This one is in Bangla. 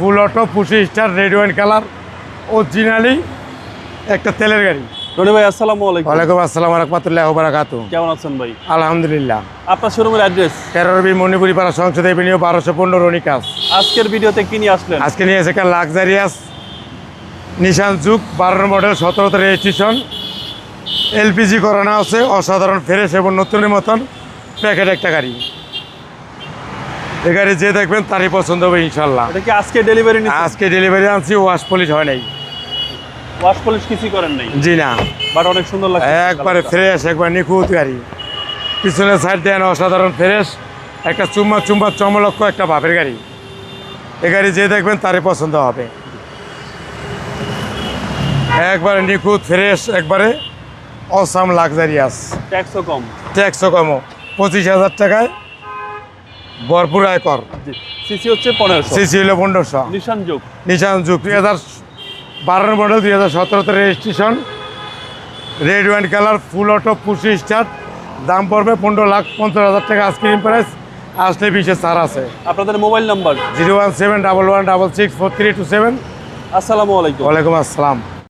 Full auto push start red wine colour originally একটা তেলের গাড়ি। রনি ভাই আসসালামু আলাইকুম। ওয়ালাইকুম আসসালাম রহমতুল্লাহ বারাকাতু কেমন আছেন ভাই? আলহামদুলিল্লাহ। আপনার শোরুমের অ্যাড্রেস? তেরো রবি মণিপুরি পাড়া সংসদ এভিনিউ বারোশো পনেরো আজকের ভিডিওতে কি নিয়ে আসলেন? আজকে নিয়ে এসে একটা লাক্সারিয়াস নিশান যুগ বারো মডেল সতেরোতে রেজিস্ট্রেশন। এলপিজি করানো আছে অসাধারণ ফ্রেশ এবং নতুনের মতন প্যাকেট একটা গাড়ি। এ গাড়ি যে দেখবেন তারই পছন্দ হবে ইনশাল্লাহ আজকে ডেলিভারি আজকে ডেলিভারি আনছি ওয়াশ পলিশ হয় নাই। ওয়াশ পলিশ কিছুই করেন নাই? জি না। বাট অনেক সুন্দর লাগছে। একবারে ফ্রেশ একবার নিখুঁত গাড়ি। পিছনের সাইড দেন অসাধারণ ফ্রেশ একটা চুম্মা চুম্বা চমলক্ষ একটা বাপের গাড়ি। এ গাড়ি যে দেখবেন তারই পছন্দ হবে। একবারে নিখুঁত ফ্রেশ একবারে অসাম লাক্সারিয়াস ট্যাক্সও কম। ট্যাক্সও কমো পঁচিশ হাজার টাকায় ভরপুর আয়কর। সিসি হচ্ছে পনেরোশো। সিসি হলো পনেরোশো। নিশান যোগ। নিশান যুগ দুই হাজার বারো মডেল দুই হাজার সতেরোতে registration. Red wine colour full auto push start দাম পড়বে পনেরো লাখ পঞ্চাশ হাজার টাকা আইসক্রিম প্রাইস আসলে বিশেষ ছাড় আছে। আপনাদের mobile number? Zero one seven double one double six four three two seven. আসসালামু আলাইকুম। ওয়ালাইকুম আসসালাম।